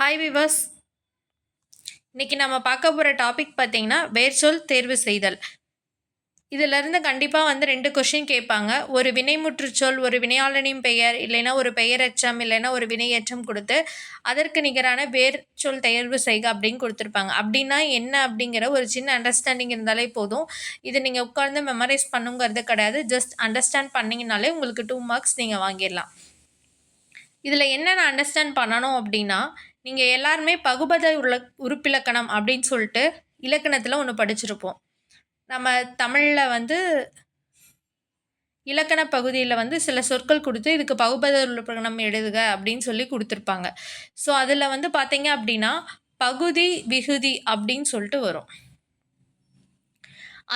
Hi விவாஸ் இன்றைக்கி நம்ம பார்க்க போகிற டாபிக் பார்த்தீங்கன்னா வேர்ச்சொல் தேர்வு செய்தல். இதிலிருந்து கண்டிப்பாக வந்து ரெண்டு கொஷின் கேட்பாங்க. ஒரு வினைமுற்றுச்சொல் ஒரு வினையாளனின் பெயர் இல்லைன்னா ஒரு பெயரச்சம் இல்லைன்னா ஒரு வினையச்சம் கொடுத்து அதற்கு நிகரான வேர் சொல் தேர்வு செய்க அப்படின்னு கொடுத்துருப்பாங்க. அப்படின்னா என்ன அப்படிங்கிற ஒரு சின்ன அண்டர்ஸ்டாண்டிங் இருந்தாலே போதும். இது நீங்கள் உட்கார்ந்து மெமரைஸ் பண்ணுங்கிறது கிடையாது. ஜஸ்ட் அண்டர்ஸ்டாண்ட் பண்ணிங்கனாலே உங்களுக்கு டூ மார்க்ஸ் நீங்கள் வாங்கிடலாம். இதில் என்னென்ன அண்டர்ஸ்டாண்ட் பண்ணணும் அப்படின்னா நீங்கள் எல்லாருமே பகுபத உள்ள உறுப்பிலக்கணம் அப்படின்னு சொல்லிட்டு இலக்கணத்தில் ஒன்று படிச்சிருப்போம். நம்ம தமிழில் வந்து இலக்கண பகுதியில் வந்து சில சொற்கள் கொடுத்து இதுக்கு பகுபத உறுப்பிலக்கணம் எழுதுக அப்படின்னு சொல்லி கொடுத்துருப்பாங்க. ஸோ அதில் வந்து பார்த்தீங்க அப்படின்னா பகுதி விகுதி அப்படின்னு சொல்லிட்டு வரும்.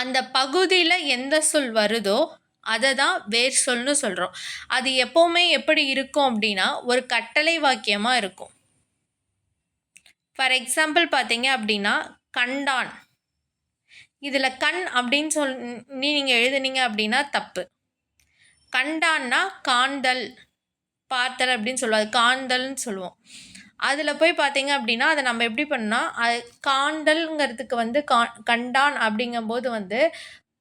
அந்த பகுதியில் எந்த சொல் வருதோ அதை தான் வேர் சொல்னு சொல்கிறோம் அது எப்போவுமே எப்படி இருக்கும் அப்படின்னா ஒரு கட்டளை வாக்கியமாக இருக்கும். ஃபார் எக்ஸாம்பிள் பார்த்தீங்க அப்படின்னா கண்டான். இதில் கண் அப்படின்னு சொல் நீங்கள் எழுதுனீங்க அப்படின்னா தப்பு. கண்டான்னா காந்தல் பார்த்தல் அப்படின்னு சொல்லுவோம் அது காந்தல்னு சொல்லுவோம். அதில் போய் பார்த்தீங்க அப்படின்னா அதை நம்ம எப்படி பண்ணால் அது காண்டல்ங்கிறதுக்கு வந்து கா கண்டான் அப்படிங்கும்போது வந்து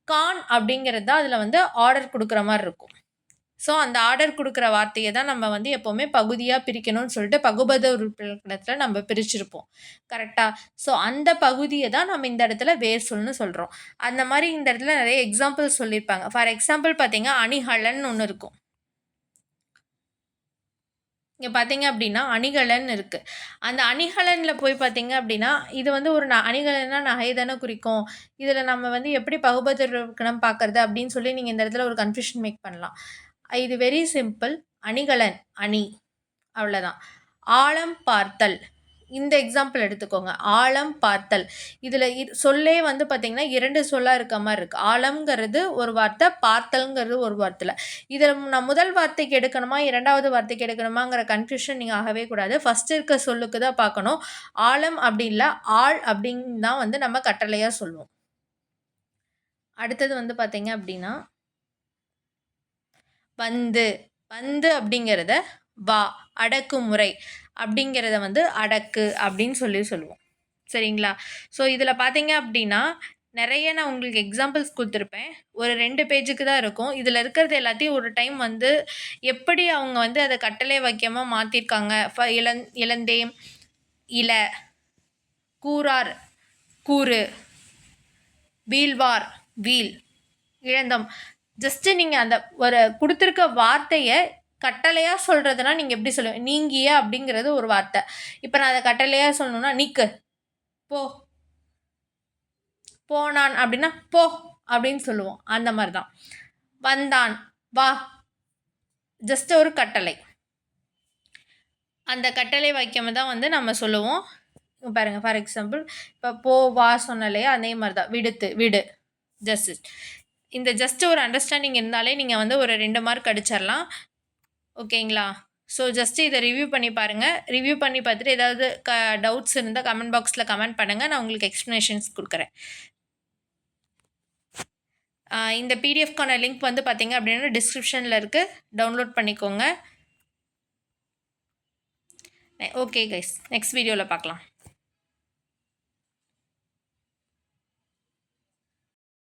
கான் அப்படிங்கிறது தான் அதில் வந்து ஆர்டர் கொடுக்குற மாதிரி இருக்கும். ஸோ அந்த ஆர்டர் கொடுக்குற வார்த்தையை தான் நம்ம வந்து எப்போவுமே பகுதியாக பிரிக்கணும்னு சொல்லிட்டு பகுபத உறுப்பினத்தில் நம்ம பிரிச்சிருப்போம். கரெக்டாக ஸோ அந்த பகுதியை தான் நம்ம இந்த இடத்துல வேர் சொல்னு சொல்கிறோம் அந்த மாதிரி இந்த இடத்துல நிறைய எக்ஸாம்பிள் சொல்லியிருப்பாங்க. ஃபார் எக்ஸாம்பிள் பார்த்தீங்கன்னா அணிகலன் ஒன்று இருக்கும். இங்கே பார்த்தீங்க அப்படின்னா அணிகலன் இருக்குது அந்த அணிகலனில் போய் பார்த்தீங்க அப்படின்னா இது வந்து ஒரு ந அணிகலன்னா நகை தானே குறிக்கும். இதில் நம்ம வந்து எப்படி பகுபத பார்க்குறது அப்படின்னு சொல்லி நீங்கள் இந்த இடத்துல ஒரு கன்ஃபியூஷன் மேக் பண்ணலாம். இது வெரி சிம்பிள் அணிகலன் அணி. அவ்வளோதான் ஆழம் பார்த்தல். இந்த எக்ஸாம்பிள் எடுத்துக்கோங்க. ஆழம் பார்த்தல். இதில் சொல்லே வந்து பார்த்திங்கன்னா இரண்டு சொல்லாக இருக்க மாதிரி இருக்குது ஆழம்ங்கிறது ஒரு வார்த்தை பார்த்தல்ங்கிறது ஒரு வார்த்தையில். இதில் நான் முதல் வார்த்தைக்கு எடுக்கணுமா இரண்டாவது வார்த்தைக்கு எடுக்கணுமாங்கிற கன்ஃபியூஷன் நீங்கள் ஆகவே கூடாது. ஃபஸ்ட்டு இருக்க சொல்லுக்கு தான் பார்க்கணும். ஆழம் அப்படி இல்லை ஆள் அப்படின்னு தான் வந்து நம்ம கட்டளையாக சொல்லுவோம். அடுத்தது வந்து பார்த்திங்க அப்படின்னா வந்து வந்து அப்படிங்கிறத வா அடக்குமுறை அப்படிங்கிறத வந்து அடக்கு அப்படின்னு சொல்லி சொல்லுவோம். சரிங்களா? ஸோ இதில் பார்த்தீங்க அப்படின்னா நிறைய நான் உங்களுக்கு எக்ஸாம்பிள்ஸ் கொடுத்துருப்பேன். ஒரு ரெண்டு பேஜுக்கு தான் இருக்கும். இதில் இருக்கிறது எல்லாத்தையும் ஒரு டைம் வந்து எப்படி அவங்க வந்து அதை கட்டளை வாக்கியமாக மாற்றிருக்காங்க ஃப இளந் இளந்தேம் இல கூறார் கூறு வீழ்வார் வீல் இழந்தம் ஜஸ்ட்டு நீங்கள் அந்த ஒரு கொடுத்துருக்க வார்த்தையை கட்டளையாக சொல்கிறதுனா நீங்கள் எப்படி சொல்லுவீங்க நீங்கிய அப்படிங்கிறது ஒரு வார்த்தை. இப்போ நான் அதை கட்டளையாக சொல்லணுன்னா நிற்கு போ. போனான் அப்படின்னா போ அப்படின்னு சொல்லுவோம். அந்த மாதிரி தான் வந்தான். வா. ஜஸ்ட் ஒரு கட்டளை. அந்த கட்டளை வைக்காம தான் வந்து நம்ம சொல்லுவோம். பாருங்கள் ஃபார் எக்ஸாம்பிள் இப்போ போ வா சொன்னலையா அதே மாதிரி தான் விடுத்து விடு. ஜஸ்ட் இந்த ஜஸ்ட் ஒரு அண்டர்ஸ்டாண்டிங் இருந்தாலே நீங்கள் வந்து ஒரு ரெண்டு மார்க் அடிச்சிடலாம் ஓகேங்களா? ஸோ ஜஸ்ட்டு இதை ரிவ்யூ பண்ணி பாருங்கள் ரிவ்யூ பண்ணி பார்த்துட்டு ஏதாவது க டவுட்ஸ் இருந்தால் கமெண்ட் பாக்ஸில் கமெண்ட் பண்ணுங்கள் நான் உங்களுக்கு எக்ஸ்ப்ளனேஷன்ஸ் கொடுக்குறேன். இந்த பிடிஎஃப்கான லிங்க் வந்து பார்த்தீங்க அப்படின்னா டிஸ்கிரிப்ஷனில் இருக்குது டவுன்லோட் பண்ணிக்கோங்க. ஓகே கைஸ் நெக்ஸ்ட் வீடியோவில் பார்க்கலாம்.